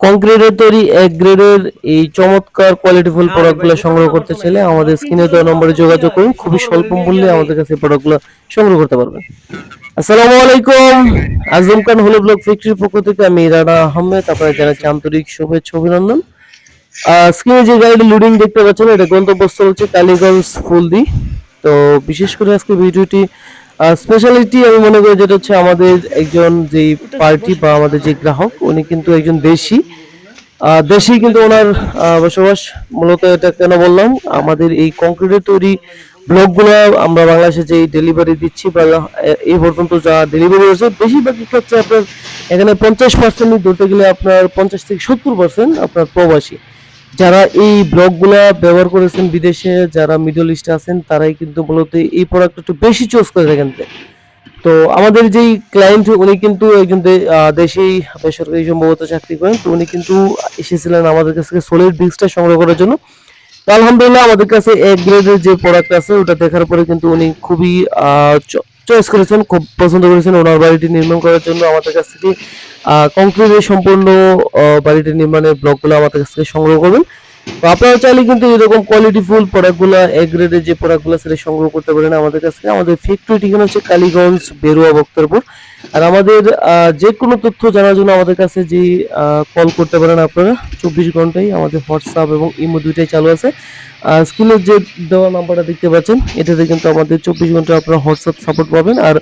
কংক্রিটের তৈরি এক গ্রেডের এই চমৎকার কোয়ালিটিফুল প্রোডাক্টগুলো সংগ্রহ করতে চাইলে আমাদের স্ক্রিনে দেওয়া নম্বরে যোগাযোগ করুন খুবই স্বল্প মূল্যে আমাদের কাছে প্রোডাক্টগুলো সংগ্রহ করতে পারবেন আসসালামু আলাইকুম আজম খান হলো ব্লক ফ্যাক্টরির পক্ষ থেকে আমি রানা আহমেদ আপনারা জানাচ্ছি আন্তরিক শুভেচ্ছা অভিনন্দন। স্ক্রিনে যে গাড়িটি লোডিং দেখতে পাচ্ছেন এটা গন্তব্যস্থল হচ্ছে কালীগঞ্জ ফুলদি। তো বিশেষ করে আজকে ভিডিওটি স্পেশালিটি আমি মনে করি যেটা হচ্ছে আমাদের একজন যে পার্টি বা আমাদের যে গ্রাহক, উনি কিন্তু একজন দেশি। দেশেই কিন্তু ওনার বসবাস মূলত এটা কেন বললাম? আমাদের এই কংক্রিটের তৈরি ব্লকগুলো আমরা বাংলাদেশে যে ডেলিভারি দিচ্ছি বা এই পর্যন্ত যা ডেলিভারি হয়েছে বেশিরভাগ ক্ষেত্রে আপনার এখানে পঞ্চাশ পার্সেন্ট ধরতে গেলে আপনার পঞ্চাশ থেকে সত্তর পার্সেন্ট আপনার প্রবাসী। যারা এই ব্লকগুলা ব্যবহার করেছেন বিদেশে, যারা মিডল ইস্টে আছেন, তারাই কিন্তু মূলত এই প্রোডাক্ট একটু বেশি চুজ করে থাকেন। তো আমাদের যেই ক্লায়েন্ট উনি কিন্তু একজন দেশেই বেসরকারি সম্ভবত চাকরি করেন, তো উনি কিন্তু এসেছিলেন আমাদের কাছ থেকে সোলিড ব্রিক্সটা সংগ্রহ করার জন্য। তো আলহামদুলিল্লাহ আমাদের কাছে এক গ্রেডের যে প্রোডাক্ট আছে, ওটা দেখার পরে কিন্তু উনি খুবই চয়েস করেছেন, খুব পছন্দ করেছেন ওনার বাড়িটি নির্মাণ করার জন্য আমাদের কাছ থেকে। কংক্রিটের সম্পূর্ণ বাড়িটি নির্মাণের ব্লকগুলো আমাদের কাছ থেকে সংগ্রহ করবেন। তো আপনারা চাইলে কিন্তু এরকম কোয়ালিটি ফুল প্রোডাক্টগুলো এ গ্রেডের যে প্রোডাক্টগুলো সেটা সংগ্রহ করতে পারেন আমাদের কাছ থেকে। আমাদের ফ্যাক্টরি ঠিকানা হচ্ছে কালীগঞ্জ বেরুয়া বক্তরপুর। আর আমাদের যে কোনো তথ্য জানার জন্য আমাদের কাছে যে কল করতে পারেন আপনারা, চব্বিশ ঘন্টায় আমাদের হোয়াটসঅ্যাপ এবং ইমো দুইটাই চালু আছে। স্কুলের যে দেওয়া নাম্বারটা দেখতে পাচ্ছেন, এটাতে কিন্তু আমাদের চব্বিশ ঘণ্টা আপনারা হোয়াটসঅ্যাপ সাপোর্ট পাবেন। আর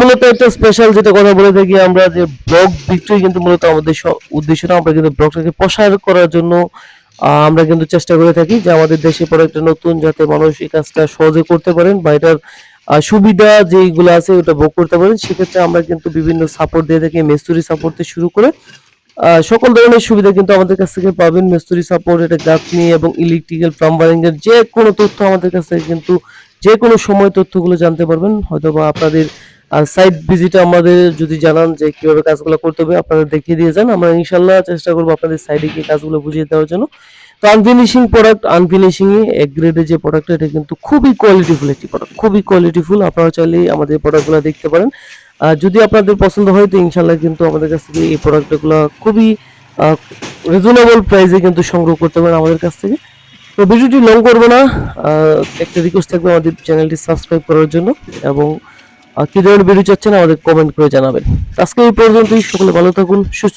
মূলত একটা স্পেশাল যেটা কথা বলে থাকি আমরা যে, ব্লগ বিক্রি কিন্তু মূলত আমাদের উদ্দেশ্যটা আমরা কিন্তু ব্লগটাকে প্রসার করার জন্য আমরা কিন্তু চেষ্টা করে থাকি যে আমাদের দেশে পরে একটা নতুন যাতে মানুষ এই কাজটা সহজে করতে পারেন বা এটার সুবিধা যেগুলো আছে ওটা ভোগ করতে পারেন। সেক্ষেত্রে আমরা কিন্তু বিভিন্ন সাপোর্ট দিয়ে থাকি, মেস্তুরি সাপোর্ট থেকে শুরু করে। সকল ধরনের সুবিধা কিন্তু আমাদের কাছ থেকে পাবেন। মেস্তুরি সাপোর্ট এটা গাঁথনি এবং ইলেকট্রিক্যাল প্লাম্বারিং এর যে কোনো তথ্য আমাদের কাছ থেকে কিন্তু যে কোনো সময় তথ্যগুলো জানতে পারবেন। হয়তো বা আপনাদের সাইট ভিজিট আমাদের যদি জানান যে কীভাবে কাজগুলো করতে হবে, আপনারা দেখিয়ে দিয়ে যান। আমরা ইনশাল্লাহ চেষ্টা করব আপনাদের সাইডে গিয়ে কাজগুলো বুঝিয়ে দেওয়ার জন্য। তো আনফিনিশিং প্রোডাক্ট আনফিনিশিং এক গ্রেডের যে প্রোডাক্ট এটা কিন্তু খুবই কোয়ালিটিফুল একটি প্রোডাক্ট খুবই কোয়ালিটিফুল আপনারা চাইলে আমাদের প্রোডাক্টগুলো দেখতে পারেন। আর যদি আপনাদের পছন্দ হয়, তো ইনশাল্লাহ কিন্তু আমাদের কাছ থেকে এই প্রোডাক্টগুলো খুবই রিজনেবল প্রাইসে কিন্তু সংগ্রহ করতে পারেন আমাদের কাছ থেকে। তো ভিডিওটি লং করব না। একটা রিকোয়েস্ট থাকবে আমাদের চ্যানেলটি সাবস্ক্রাইব করার জন্য এবং কি ধরনের ভিডিও চাচ্ছেন আমাদের কমেন্ট করে জানাবেন। আজকে এই পর্যন্তই। সকলে ভালো থাকুন, সুস্থ